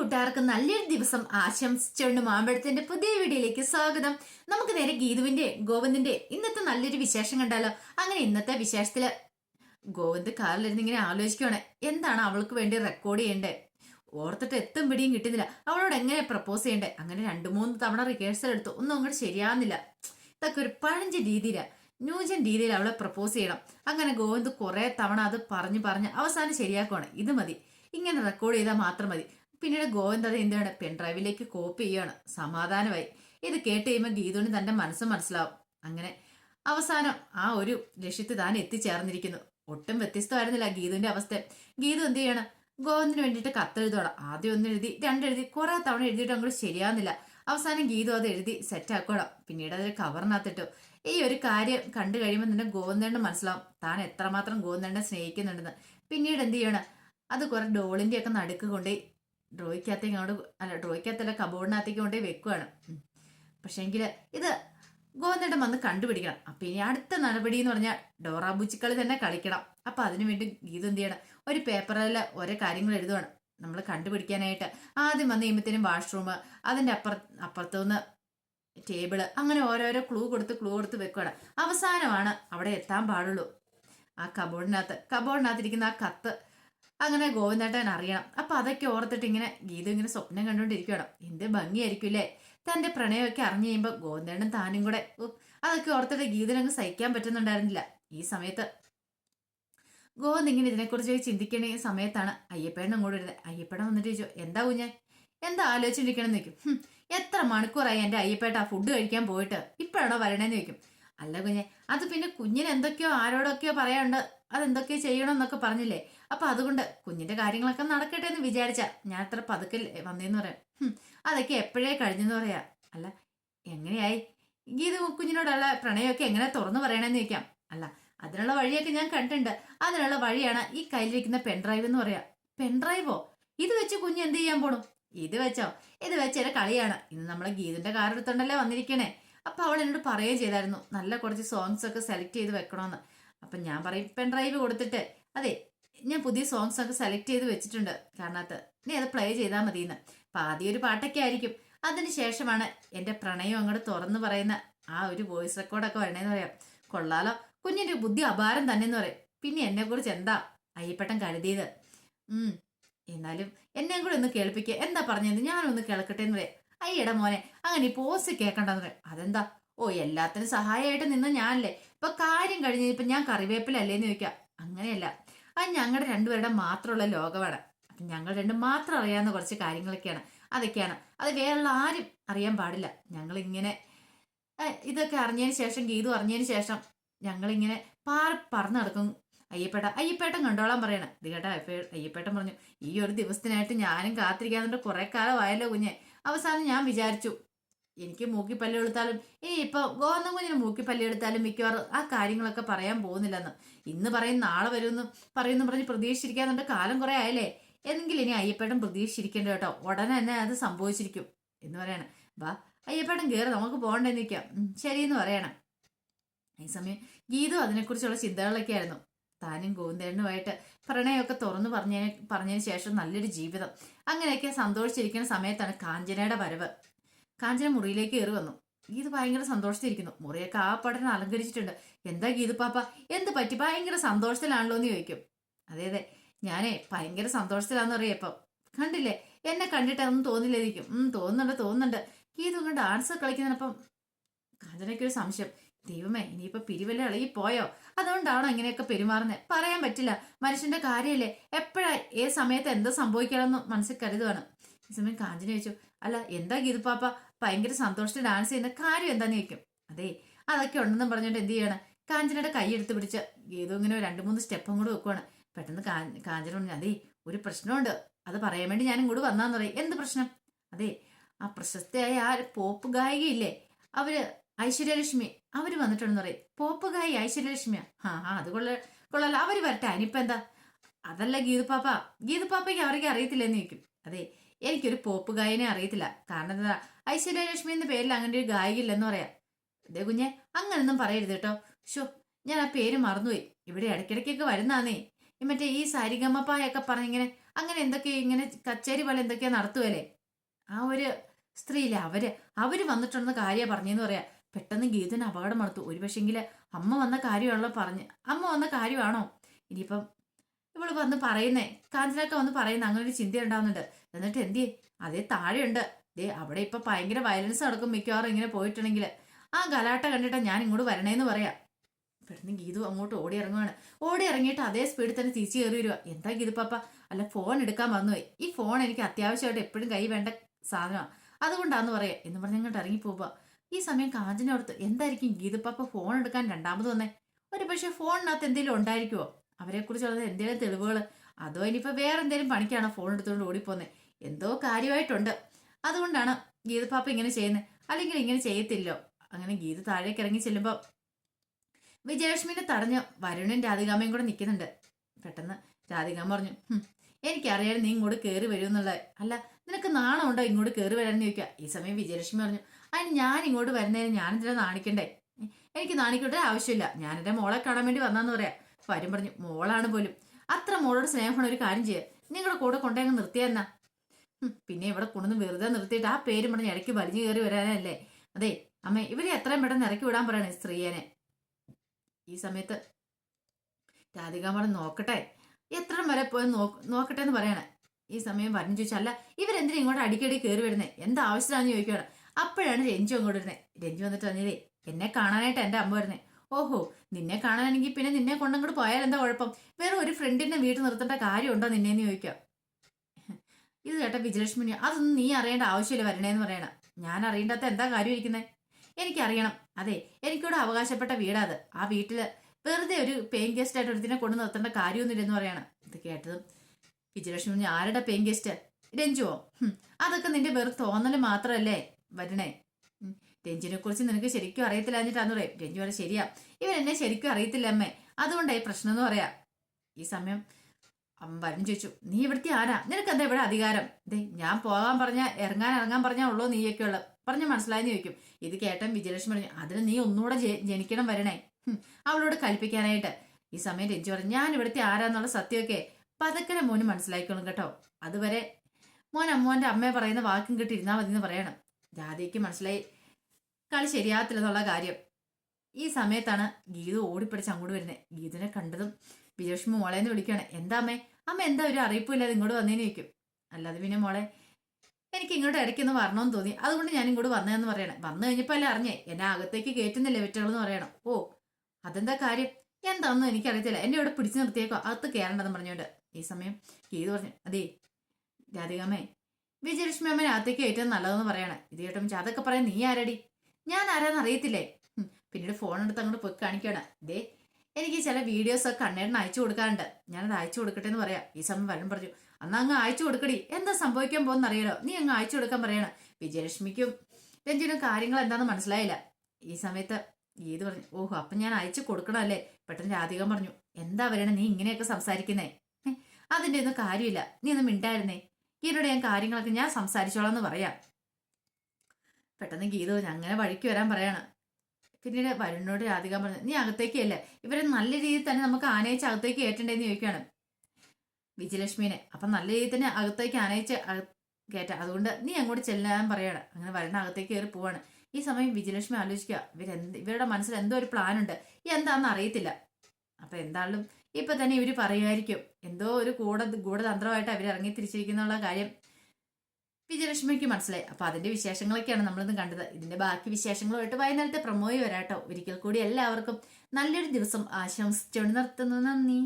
കൂട്ടുകാർക്ക് നല്ലൊരു ദിവസം ആശംസിച്ചുകൊണ്ട് മാമ്പഴത്തിന്റെ പുതിയ വീഡിയോയിലേക്ക് സ്വാഗതം. നമുക്ക് നേരെ ഗീതുവിന്റെ ഗോവിന്ദിന്റെ ഇന്നത്തെ നല്ലൊരു വിശേഷം കണ്ടാലോ? അങ്ങനെ ഇന്നത്തെ വിശേഷത്തിൽ ഗോവിന്ദ് കാറിലിരുന്ന് ഇങ്ങനെ ആലോചിക്കുകയാണ് എന്താണ് അവൾക്ക് വേണ്ടി റെക്കോർഡ് ചെയ്യേണ്ടത്? ഓർത്തിട്ട് എത്തും പിടിയും കിട്ടുന്നില്ല. അവളോട് എങ്ങനെ പ്രപ്പോസ് ചെയ്യണ്ടേ അങ്ങനെ രണ്ടു മൂന്ന് തവണ റിഹേഴ്സൽ എടുത്തു. ഒന്നും അങ്ങോട്ട് ശരിയാവുന്നില്ല. ഇതൊക്കെ ഒരു പഴഞ്ച രീതിയിലാ. ന്യൂജൻ രീതിയിൽ അവളെ പ്രപ്പോസ് ചെയ്യണം. അങ്ങനെ ഗോവിന്ദ് കുറെ തവണ അത് പറഞ്ഞു പറഞ്ഞ് അവസാനം ശരിയാക്കുവാണ്. ഇത് മതി. ഇങ്ങനെ റെക്കോർഡ് ചെയ്താൽ മാത്രം മതി. പിന്നീട് ഗോവിന്ദ് അത് എന്താണ് പെൻഡ്രൈവിലേക്ക് കോപ്പി ചെയ്യുകയാണ് സമാധാനമായി. ഇത് കേട്ട് കഴിയുമ്പോൾ ഗീതുവിന് തന്റെ മനസ്സ് മനസ്സിലാവും. അങ്ങനെ അവസാനം ആ ഒരു ലക്ഷ്യത്തിൽ താൻ എത്തിച്ചേർന്നിരിക്കുന്നു. ഒട്ടും വ്യത്യസ്തമായിരുന്നില്ല ഗീതുവിന്റെ അവസ്ഥ. ഗീതു എന്ത് ചെയ്യണം? ഗോവിന്ദിന് വേണ്ടിയിട്ട് കത്തെഴുതോണം ആദ്യം ഒന്ന് എഴുതി രണ്ടെഴുതി കുറെ തവണ എഴുതിയിട്ട് അങ്ങോട്ട് ശരിയാവുന്നില്ല. അവസാനം ഗീതു അത് എഴുതി സെറ്റ് ആക്കണം പിന്നീട് അതൊരു കവറിനകത്തിട്ടു ഈ ഒരു കാര്യം കണ്ടു കഴിയുമ്പോൾ തന്നെ ഗോവിന്ദനെ മനസ്സിലാവും. താൻ എത്രമാത്രം ഗോവിന്ദനെ സ്നേഹിക്കുന്നുണ്ടെന്ന്. പിന്നീട് എന്ത് ചെയ്യണം? അത് കുറെ ഡോളിന്റെ ഒക്കെ നടുക്ക് കൊണ്ടേ ഡ്രോയ്ക്കകത്തേക്ക് ഇങ്ങോട്ട് അല്ല ഡ്രോയ്ക്കകത്തല്ല കബോർഡിനകത്തേക്ക് കൊണ്ടേ വെക്കുവാണ്. പക്ഷേങ്കിൽ ഇത് ഗോവിന്ദൻ വന്ന് കണ്ടുപിടിക്കണം. അപ്പൊ ഇനി അടുത്ത നടപടി എന്ന് പറഞ്ഞാൽ ഡോറാ ബുച്ചിക്കളി തന്നെ കളിക്കണം. അപ്പൊ അതിനുവേണ്ടി ഗീത എന്ത് ചെയ്യണം? ഒരു പേപ്പറിൽ ഓരോ കാര്യങ്ങൾ എഴുതുവാണ്. നമ്മൾ കണ്ടുപിടിക്കാനായിട്ട് ആദ്യം വന്ന് കഴിയുമ്പോഴത്തേനും വാഷ്റൂം അതിന്റെ അപ്പുറ അപ്പുറത്തുനിന്ന് ടേബിൾ അങ്ങനെ ഓരോരോ ക്ലൂ കൊടുത്ത് ക്ലൂ കൊടുത്ത് വെക്കുകയാണ് അവസാനമാണ് അവിടെ എത്താൻ പാടുള്ളൂ. ആ കബോർഡിനകത്ത് കബോർഡിനകത്തിരിക്കുന്ന ആ കത്ത് അങ്ങനെ ഗോവിന്ദേട്ടൻ അറിയണം അപ്പൊ അതൊക്കെ ഓർത്തിട്ട് ഇങ്ങനെ ഗീത ഇങ്ങനെ സ്വപ്നം കണ്ടുകൊണ്ടിരിക്കണം എന്ത് ഭംഗിയായിരിക്കും അല്ലേ തന്റെ പ്രണയമൊക്കെ അറിഞ്ഞു കഴിയുമ്പോൾ ഗോവിന്ദേട്ടൻ താനും കൂടെ അതൊക്കെ ഓർത്തിട്ട് ഗീതനങ്ങ് സഹിക്കാൻ പറ്റുന്നുണ്ടായിരുന്നില്ല. ഈ സമയത്ത് ഗോവിന്ദ് ഇങ്ങനെ ഇതിനെക്കുറിച്ച് ചിന്തിക്കണ സമയത്താണ് അയ്യപ്പേണ്ണ കൂടെ വരുന്നത്. അയ്യപ്പേണ്ണ വന്നിട്ട് ചോദിച്ചു എന്താ കുഞ്ഞെ? എന്താ ആലോചിച്ചിരിക്കണം നിൽക്കും എത്ര മണിക്കൂറായി എന്റെ അയ്യപ്പേട്ട ഫുഡ് കഴിക്കാൻ പോയിട്ട്? ഇപ്പോഴാണോ വരണേന്ന് ചോദിക്കും. അല്ല കുഞ്ഞെ അത് പിന്നെ കുഞ്ഞിന് എന്തൊക്കെയോ ആരോടൊക്കെയോ പറയാനുണ്ട്. അതെന്തൊക്കെയോ ചെയ്യണം എന്നൊക്കെ പറഞ്ഞില്ലേ? അപ്പൊ അതുകൊണ്ട് കുഞ്ഞിന്റെ കാര്യങ്ങളൊക്കെ നടക്കട്ടെ എന്ന് വിചാരിച്ച ഞാൻ അത്ര പതുക്കെ വന്നേന്ന് പറയാം. അതൊക്കെ എപ്പോഴേ കഴിഞ്ഞെന്ന് പറയാ. അല്ല എങ്ങനെയായി? ഗീത കുഞ്ഞിനോടുള്ള പ്രണയമൊക്കെ എങ്ങനെ തുറന്നു പറയണമെന്ന് ചോദിക്കാം. അല്ല അതിനുള്ള വഴിയൊക്കെ ഞാൻ കണ്ടിട്ടുണ്ട്. അതിനുള്ള വഴിയാണ് ഈ കയ്യിലിരിക്കുന്ന പെൻഡ്രൈവ് എന്ന് പറയാ. പെൻഡ്രൈവോ ഇത് വെച്ച് കുഞ്ഞ് എന്ത് ചെയ്യാൻ പോണു? ഇത് വെച്ചോ? ഇത് വെച്ചൊരു കളിയാണ്. ഇന്ന് നമ്മളെ ഗീതിന്റെ കാർ എടുത്തോണ്ടല്ലേ വന്നിരിക്കണേ. അപ്പൊ അവൾ എന്നോട് പറയുകയും ചെയ്തായിരുന്നു. നല്ല കുറച്ച് സോങ്സ് ഒക്കെ സെലക്ട് ചെയ്ത് വെക്കണമെന്ന് അപ്പൊ ഞാൻ പറയും പെൻഡ്രൈവ് കൊടുത്തിട്ട്. അതെ ഞാൻ പുതിയ സോങ്സ് ഒക്കെ സെലക്ട് ചെയ്ത് വെച്ചിട്ടുണ്ട് കാരണത്ത് നീ അത് പ്ലേ ചെയ്താൽ മതിയെന്ന്. അപ്പം ആദ്യം ഒരു പാട്ടൊക്കെ ആയിരിക്കും. അതിന് ശേഷമാണ് എന്റെ പ്രണയം അങ്ങോട്ട് തുറന്നു പറയുന്ന ആ ഒരു വോയിസ് റെക്കോർഡൊക്കെ വരണേന്ന് പറയാം. കൊള്ളാലോ. കുഞ്ഞിന്റെ ബുദ്ധി അപാരം തന്നെ എന്ന് പറയും. പിന്നെ എന്നെ കുറിച്ച് എന്താ അയ്യപ്പട്ടൻ കരുതിയത്? എന്നാലും എന്നെയും കൂടെ ഒന്ന് കേൾപ്പിക്കുക എന്താ പറഞ്ഞത് ഞാനൊന്ന് കേൾക്കട്ടെ എന്ന് പറയാം. അയ്യടെ മോനെ അങ്ങനെ പോസ് കേൾക്കണ്ടെന്ന് പറയും. അതെന്താ? ഓ എല്ലാത്തിനും സഹായമായിട്ട് നിന്ന് ഞാനല്ലേ. ഇപ്പൊ കാര്യം കഴിഞ്ഞ് ഇപ്പൊ ഞാൻ കറിവേപ്പിലല്ലേന്ന് ചോദിക്കാം. അങ്ങനെയല്ല. അത് ഞങ്ങളുടെ രണ്ടുപേരുടെ മാത്രമുള്ള ലോകമാണ് അപ്പൊ ഞങ്ങൾ രണ്ടും മാത്രം അറിയാവുന്ന കുറച്ച് കാര്യങ്ങളൊക്കെയാണ്. അതൊക്കെയാണ്. അത് വേറെയുള്ള ആരും അറിയാൻ പാടില്ല. ഞങ്ങളിങ്ങനെ ഇതൊക്കെ അറിഞ്ഞതിന് ശേഷം ഗീതു അറിഞ്ഞതിന് ശേഷം ഞങ്ങളിങ്ങനെ പാർ പറന്ന് നടക്കും. അയ്യപ്പേട്ട അയ്യപ്പേട്ടൻ കണ്ടോളാൻ പറയണ. ഇത് കേട്ടാ അയ്യപ്പേ- അയ്യപ്പേട്ടൻ പറഞ്ഞു ഈ ഒരു ദിവസത്തിനായിട്ട് ഞാനും കാത്തിരിക്കാന്നുണ്ട്. കുറെ കാലമായല്ലോ കുഞ്ഞെ. അവസാനം ഞാൻ വിചാരിച്ചു എനിക്ക് മൂക്കി പല്ല് എടുത്താലും ഇനി ഇപ്പൊ ഗോതമ്പ് കുഞ്ഞിന് മൂക്കി പല്ല് എടുത്താലും മിക്കവാറും ആ കാര്യങ്ങളൊക്കെ പറയാൻ പോകുന്നില്ലെന്ന്. ഇന്ന് പറയും നാളെ വരുമെന്ന് പറയുന്നു പറഞ്ഞ് പ്രതീക്ഷിച്ചിരിക്കാന്നുണ്ട്. കാലം കുറെ ആയല്ലേ? എന്നെങ്കിൽ ഇനി അയ്യപ്പേട്ടൻ പ്രതീക്ഷിച്ചിരിക്കേണ്ട കേട്ടോ. ഉടനെ തന്നെ അത് സംഭവിച്ചിരിക്കും എന്ന് പറയണം. വാ അയ്യപ്പേട്ടൻ കയറി നമുക്ക് പോകണ്ടേ നിൽക്കാം ശരി ശരിയെന്ന് പറയണം. ഈ സമയം ഗീതു അതിനെക്കുറിച്ചുള്ള ചിന്തകളൊക്കെ ആയിരുന്നു. താനും ഗോവിന്ദേട്ടനുമായിട്ട് പ്രണയമൊക്കെ തുറന്നു പറഞ്ഞ പറഞ്ഞതിന് ശേഷം നല്ലൊരു ജീവിതം. അങ്ങനെയൊക്കെ സന്തോഷിച്ചിരിക്കുന്ന സമയത്താണ് കാഞ്ചനയുടെ വരവ്. കാഞ്ചന മുറിയിലേക്ക് കയറി വന്നു. ഗീത് ഭയങ്കര സന്തോഷത്തിരിക്കുന്നു മുറിയൊക്കെ ആ പഠനം അലങ്കരിച്ചിട്ടുണ്ട്. എന്താ ഗീത് പാപ്പ? എന്ത് പറ്റി? ഭയങ്കര സന്തോഷത്തിലാണല്ലോ എന്ന് ചോദിക്കും. അതെ അതെ. ഞാനേ ഭയങ്കര സന്തോഷത്തിലാന്ന് ഇപ്പം കണ്ടില്ലേ? എന്നെ കണ്ടിട്ട് അതൊന്നും തോന്നില്ലായിരിക്കും ഉം തോന്നുന്നുണ്ട് തോന്നുന്നുണ്ട്. ഗീത് ഒന്ന് ഡാൻസ് കളിക്കുന്നതിനപ്പം കാഞ്ചനയ്ക്ക് ഒരു സംശയം. ദൈവമേ ഇനിയിപ്പോ പിരിവല്ല ഇളകി പോയോ? അതുകൊണ്ടാണോ ഇങ്ങനെയൊക്കെ പെരുമാറുന്നത് പറയാൻ പറ്റില്ല. മനുഷ്യന്റെ കാര്യമല്ലേ? എപ്പോഴാ ഏത് സമയത്ത് എന്താ സംഭവിക്കണമെന്ന് മനസ്സിൽ കരുതുവാണ്. ഈ സമയം കാഞ്ചന ചോദിച്ചു അല്ല എന്താ ഗീതുപ്പാപ്പ ഭയങ്കര സന്തോഷത്തിൽ ഡാൻസ് ചെയ്യുന്ന കാര്യം എന്താന്ന് ചോദിക്കും. അതെ അതൊക്കെ ഉണ്ടെന്നും പറഞ്ഞിട്ട് എന്ത് ചെയ്യണം? കാഞ്ചനയുടെ കൈ എടുത്ത് പിടിച്ച് ഗീതു ഇങ്ങനെ രണ്ട് മൂന്ന് സ്റ്റെപ്പും കൂടെ വെക്കുവാണ്. പെട്ടെന്ന് കാഞ്ചന പറഞ്ഞു അതെ ഒരു പ്രശ്നമുണ്ട്. അത് പറയാൻ വേണ്ടി ഞാനും ഇങ്ങോട്ട് വന്നാന്ന് പറയും. എന്ത് പ്രശ്നം? അതെ ആ പ്രശസ്തയായ ആ പോപ്പ് ഗായികയില്ലേ അവർ ഐശ്വര്യലക്ഷ്മി. അവർ വന്നിട്ടുണ്ടെന്ന് പറയും. പോപ്പ് ഗായി ഐശ്വര്യലക്ഷ്മിയാ? ആ ആ അത് കൊള്ള കൊള്ളാലോ. അവർ വരട്ടെ. അനിപ്പ എന്താ? അതല്ല ഗീതുപാപ്പ ഗീതുപാപ്പയ്ക്ക് അവർക്ക് അറിയത്തില്ലെന്ന് ചോദിക്കും. അതെ എനിക്കൊരു പോപ്പ് ഗായനെ അറിയത്തില്ല. കാരണം എന്താ ഐശ്വര്യലക്ഷ്മി എന്ന പേരിൽ അങ്ങനെ ഒരു ഗായിക ഗായികയില്ലെന്ന് പറയാം. അതേ കുഞ്ഞെ അങ്ങനൊന്നും പറയരുത് കേട്ടോ. ഷോ ഞാൻ ആ പേര് മറന്നുപോയി. ഇവിടെ ഇടയ്ക്കിടയ്ക്കൊക്കെ വരുന്നാന്നേ. മറ്റേ ഈ സാരിഗമ്മപ്പായൊക്കെ പറഞ്ഞിങ്ങനെ അങ്ങനെ എന്തൊക്കെ ഇങ്ങനെ കച്ചേരി പോലെ എന്തൊക്കെയോ നടത്തുവല്ലേ? ആ ഒരു സ്ത്രീയില്ല അവർ അവർ വന്നിട്ടുണ്ടെന്ന കാര്യം പറഞ്ഞെന്ന് പറയാ. പെട്ടെന്ന് ഗീതന് അപകടം നടത്തു ഒരു പക്ഷെങ്കിൽ അമ്മ വന്ന കാര്യമാണല്ലോ പറഞ്ഞ് അമ്മ വന്ന കാര്യമാണോ? ഇനിയിപ്പം ഇവൾ വന്ന് പറയുന്നേ കാഞ്ചനൊക്കെ വന്ന് പറയുന്ന അങ്ങനെ ഒരു ചിന്ത ഉണ്ടാവുന്നുണ്ട് എന്നിട്ട് എന്തേ അതേ താഴെയുണ്ട്. ദേ അവിടെ ഇപ്പൊ ഭയങ്കര വയലൻസ് നടക്കും മിക്കവാറും ഇങ്ങനെ പോയിട്ടുണ്ടെങ്കിൽ ആ ഗലാട്ട കണ്ടിട്ടാ ഞാൻ ഇങ്ങോട്ട് വരണേന്ന് പറയാം. പെട്ടെന്ന് ഗീതു അങ്ങോട്ട് ഓടി ഇറങ്ങുവാണ്. ഓടി ഇറങ്ങിയിട്ട് അതേ സ്പീഡിൽ തന്നെ തിരിച്ചു കയറി വരിക എന്താ ഗീതു പാപ്പ? അല്ല ഫോൺ എടുക്കാൻ മറന്നുപോയി ഈ ഫോൺ എനിക്ക് അത്യാവശ്യമായിട്ട് എപ്പോഴും കൈ വേണ്ട സാധനമാണ് അതുകൊണ്ടാന്ന് പറയാം. എന്ന് പറഞ്ഞ് അങ്ങോട്ട് ഇറങ്ങി പോവുക ഈ സമയം കാഞ്ചനോടുത്ത് എന്തായിരിക്കും ഗീതു പാപ്പ ഫോൺ എടുക്കാൻ രണ്ടാമത് വന്നേ? ഒരു പക്ഷെ ഫോണിനകത്ത് എന്തെങ്കിലും ഉണ്ടായിരിക്കുമോ അവരെ കുറിച്ചുള്ളത് എന്തെങ്കിലും തെളിവുകൾ. അതോ ഇനിയിപ്പോ വേറെ എന്തെങ്കിലും പണിക്കാണോ ഫോൺ എടുത്തുകൊണ്ട് ഓടിപ്പോന്നെ? എന്തോ കാര്യമായിട്ടുണ്ട്. അതുകൊണ്ടാണ് ഗീതപ്പാപ്പ ഇങ്ങനെ ചെയ്യുന്നത് അല്ലെങ്കിൽ ഇങ്ങനെ ചെയ്യത്തില്ലോ. അങ്ങനെ ഗീത താഴേക്ക് ഇറങ്ങി ചെല്ലുമ്പോൾ വിജയലക്ഷ്മിനെ തടഞ്ഞ് വരുണും രാധികാമയും കൂടെ നിൽക്കുന്നുണ്ട് പെട്ടെന്ന് രാധികാമ പറഞ്ഞു എനിക്കറിയാതെ എനിക്കറിയാം നീ ഇങ്ങോട്ട് കയറി വരുമെന്നുള്ളത് അല്ല നിനക്ക് നാണം ഉണ്ടോ ഇങ്ങോട്ട് കയറി വരാമെന്ന് ചോദിക്കുക ഈ സമയം വിജയലക്ഷ്മി പറഞ്ഞു അതിന് ഞാൻ ഇങ്ങോട്ട് വരുന്നതിന് ഞാൻ എന്തിനാ നാണിക്കണ്ടേ? എനിക്ക് നാണിക്കേണ്ട ആവശ്യമില്ല. ഞാൻ എന്റെ മോളെ കാണാൻ വേണ്ടി വന്നാന്ന് പറയാം. വരും പറഞ്ഞു. മോളാണ് പോലും. അത്ര മോളോട് സ്നേഹമാണ് ഒരു കാര്യം ചെയ്യുക നിങ്ങളുടെ കൂടെ കൊണ്ടങ്ങ് നിർത്തിയെന്നാ പിന്നെ ഇവിടെ കൊണ്ടുവന്ന് വെറുതെ നിർത്തിയിട്ട് ആ പേര് പറഞ്ഞ് ഇടയ്ക്ക് വലിഞ്ഞു കയറി വരാനല്ലേ? അതെ അമ്മേ ഇവരെ എത്രയും പെട്ടെന്ന് ഇറക്കി വിടാൻ പറയണേ സ്ത്രീയനെ ഈ സമയത്ത് രാധിക പറഞ്ഞു നോക്കട്ടെ? എത്ര വരെ പോയി നോക്കട്ടെ എന്ന് പറയണേ. ഈ സമയം വരഞ്ഞു ചോദിച്ചല്ല ഇവരെന്തിനാ ഇങ്ങോട്ട് അടിക്കടി കയറി വരുന്നേ? എന്താ ചോദിക്കുകയാണ്. അപ്പോഴാണ് രഞ്ജു അങ്ങോട്ട് വരുന്നത് രഞ്ജു വന്നിട്ട് പറഞ്ഞതേ എന്നെ കാണാനായിട്ട് എന്റെ അമ്മ വരുന്നേ. ഓഹോ നിന്നെ കാണാനാണെങ്കിൽ പിന്നെ നിന്നെ കൊണ്ടങ്ങോട്ട് പോയാൽ എന്താ കുഴപ്പം? വേറെ ഒരു ഫ്രണ്ടിനെ വീട്ടിൽ നിർത്തേണ്ട കാര്യമുണ്ടോ നിന്നെന്ന് ചോദിക്കാം. ഇത് കേട്ട വിജയലക്ഷ്മി അതൊന്നും നീ അറിയേണ്ട ആവശ്യമില്ല വരണേന്ന് പറയണ. ഞാൻ അറിയേണ്ടാത്ത എന്താ കാര്യം ഇരിക്കുന്നത് എനിക്കറിയണം. അതെ എനിക്കിവിടെ അവകാശപ്പെട്ട വീടാ അത്. ആ വീട്ടിൽ വെറുതെ ഒരു പെയിൻ ഗസ്റ്റ് ആയിട്ട് ഒരുത്തിനെ കൊണ്ട് നിർത്തേണ്ട കാര്യമൊന്നുമില്ലെന്ന് പറയണം. ഇത് കേട്ടതും വിജയലക്ഷ്മി ആരുടെ പെയിൻ ഗസ്റ്റ് രഞ്ജുവോ? അതൊക്കെ നിന്റെ വെറും തോന്നൽ മാത്രമല്ലേ വരണേ? രഞ്ജുവിനെ കുറിച്ച് നിനക്ക് ശരിക്കും അറിയത്തില്ല എന്നിട്ടാന്ന് പറയും. രഞ്ജു പറയാം ശരിയാ. ഇവൻ എന്നെ ശരിക്കും അറിയത്തില്ല അമ്മേ. അതുകൊണ്ടായി പ്രശ്നം എന്ന് പറയാം. ഈ സമയം അമ്മ വരും ചോദിച്ചു നീ ഇവിടുത്തെ ആരാ? നിനക്ക് എന്താ ഇവിടെ അധികാരം? ദേ ഞാൻ പോകാൻ പറഞ്ഞ ഇറങ്ങാൻ ഇറങ്ങാൻ പറഞ്ഞാ ഉള്ളൂ നീയൊക്കെ ഉള്ളത്. പറഞ്ഞ മനസ്സിലായെന്ന് ചോദിക്കും. ഇത് കേട്ടൻ വിജയലക്ഷ്മി പറഞ്ഞു അതിന് നീ ഒന്നുകൂടെ ജനിക്കണം വരണേ. അവളോട് കൽപ്പിക്കാനായിട്ട്. ഈ സമയം രഞ്ജു പറഞ്ഞു ഞാൻ ഇവിടുത്തെ ആരാന്നുള്ള സത്യമൊക്കെ പതക്കനെ മോന് മനസ്സിലാക്കിക്കോളും കേട്ടോ. അതുവരെ മോൻ അമ്മോന്റെ അമ്മയെ പറയുന്ന വാക്കും കിട്ടിയിരുന്നാൽ മതി എന്ന് പറയണം. രാധയ്ക്ക് മനസ്സിലായി. കളി ശരിയാകത്തില്ലെന്നുള്ള കാര്യം. ഈ സമയത്താണ് ഗീതു ഓടിപ്പിടിച്ച് അങ്ങോട്ട് വരുന്നത് ഗീതുവിനെ കണ്ടതും വിജയലക്ഷ്മി മോളെ എന്ന് വിളിക്കുകയാണ്. എന്താ അമ്മേ? അമ്മ എന്താ ഒരു അറിയിപ്പില്ലാതെ ഇങ്ങോട്ട് വന്നേന്ന് ചോദിക്കും. അല്ലാതെ പിന്നെ മോളെ എനിക്ക് ഇങ്ങോട്ട് ഇടയ്ക്കൊന്ന് വരണമെന്ന് തോന്നി. അതുകൊണ്ട് ഞാൻ ഇങ്ങോട്ട് വന്നതെന്ന് പറയണം. വന്നു കഴിഞ്ഞപ്പോൾ അല്ലേ അറിഞ്ഞേ? എന്നെ അകത്തേക്ക് കയറ്റുന്നില്ല വിറ്റകളെന്ന് പറയണം. ഓ അതെന്താ കാര്യം? എന്താണെന്നും എനിക്കറിയത്തില്ല. എന്നെ ഇവിടെ പിടിച്ചു നിർത്തിയേക്കോ. അകത്ത് കയറേണ്ടതെന്ന് പറഞ്ഞുകൊണ്ട്. ഈ സമയം ഗീതു പറഞ്ഞു അതേ രാധികാമ്മേ വിജയലക്ഷ്മി അമ്മേനകത്തേക്ക് കയറ്റുന്നത് നല്ലതെന്ന് പറയണം. ഇത് കേട്ടോ അതൊക്കെ പറയാൻ നീ ആരടി? ഞാൻ ആരാന്ന് അറിയത്തില്ലേ ഹും, പിന്നീട് ഫോൺ എടുത്ത് അങ്ങോട്ട് പോയി കാണിക്കണം ദേ എനിക്ക് ചില വീഡിയോസ് ഒക്കെ കണ്ണേടിന് അയച്ചു കൊടുക്കാറുണ്ട്. ഞാനത് അയച്ചു കൊടുക്കട്ടെ എന്ന് പറയാം. ഈ സമയം വരും പറഞ്ഞു അന്ന് അങ്ങ് അയച്ചു കൊടുക്കടി. എന്താ സംഭവിക്കാൻ പോകുന്ന അറിയണോ നീ അങ്ങ് അയച്ചു കൊടുക്കാൻ പറയണം. വിജയലക്ഷ്മിക്കും രഞ്ജിനും കാര്യങ്ങൾ എന്താണെന്ന് മനസ്സിലായില്ല. ഈ സമയത്ത് ഏത് പറഞ്ഞു ഓഹോ അപ്പം ഞാൻ അയച്ചു കൊടുക്കണം അല്ലേ പെട്ടെന്ന് രാധികം പറഞ്ഞു എന്താ പറയണേ നീ ഇങ്ങനെയൊക്കെ സംസാരിക്കുന്നേ. അതിന്റെ ഒന്നും കാര്യമില്ല. നീ ഒന്ന് മിണ്ടായിരുന്നേ. ഗീതയുടെ ഞാൻ കാര്യങ്ങളൊക്കെ ഞാൻ സംസാരിച്ചോളാം എന്ന് പറയാം. പെട്ടെന്ന് ഗീത അങ്ങനെ വഴിക്ക് വരാൻ പറയാണ്. പിന്നീട് വരുണിനോട് രാധിക പറഞ്ഞു നീ അകത്തേക്ക് അല്ലേ ഇവരെ നല്ല രീതിയിൽ തന്നെ നമുക്ക് ആനയിച്ച് അകത്തേക്ക് കയറ്റണ്ടേന്ന് ചോദിക്കുകയാണ് വിജയലക്ഷ്മിനെ. അപ്പൊ നല്ല രീതിയിൽ തന്നെ അകത്തേക്ക് ആനയിച്ച് കയറ്റ. അതുകൊണ്ട് നീ അങ്ങോട്ട് ചെല്ലാൻ പറയാണ്. അങ്ങനെ വരണ അകത്തേക്ക് കയറി പോവാണ്. ഈ സമയം വിജയലക്ഷ്മി ആലോചിക്കുക ഇവരെന്ത് ഇവരുടെ മനസ്സിൽ എന്തോ ഒരു പ്ലാൻ ഉണ്ട്. എന്താണെന്ന് അറിയത്തില്ല. അപ്പൊ എന്താണെങ്കിലും ഇപ്പൊ തന്നെ ഇവർ പറയുമായിരിക്കും. എന്തോ ഒരു കൂട ഗൂഢതന്ത്രമായിട്ട് അവർ ഇറങ്ങി തിരിച്ചിരിക്കുന്നുള്ള കാര്യം. വിജയലക്ഷ്മിക്ക് മനസ്സിലായി. അപ്പൊ അതിന്റെ വിശേഷങ്ങളൊക്കെയാണ് നമ്മളിന്ന് കണ്ടത്. ഇതിന്റെ ബാക്കി വിശേഷങ്ങളുമായിട്ട് വൈകുന്നേരത്തെ പ്രമോയി വരാട്ടോ. ഒരിക്കൽ കൂടി എല്ലാവർക്കും നല്ലൊരു ദിവസം ആശംസിച്ചുകൊണ്ട് നിർത്തുന്നു. നന്ദി.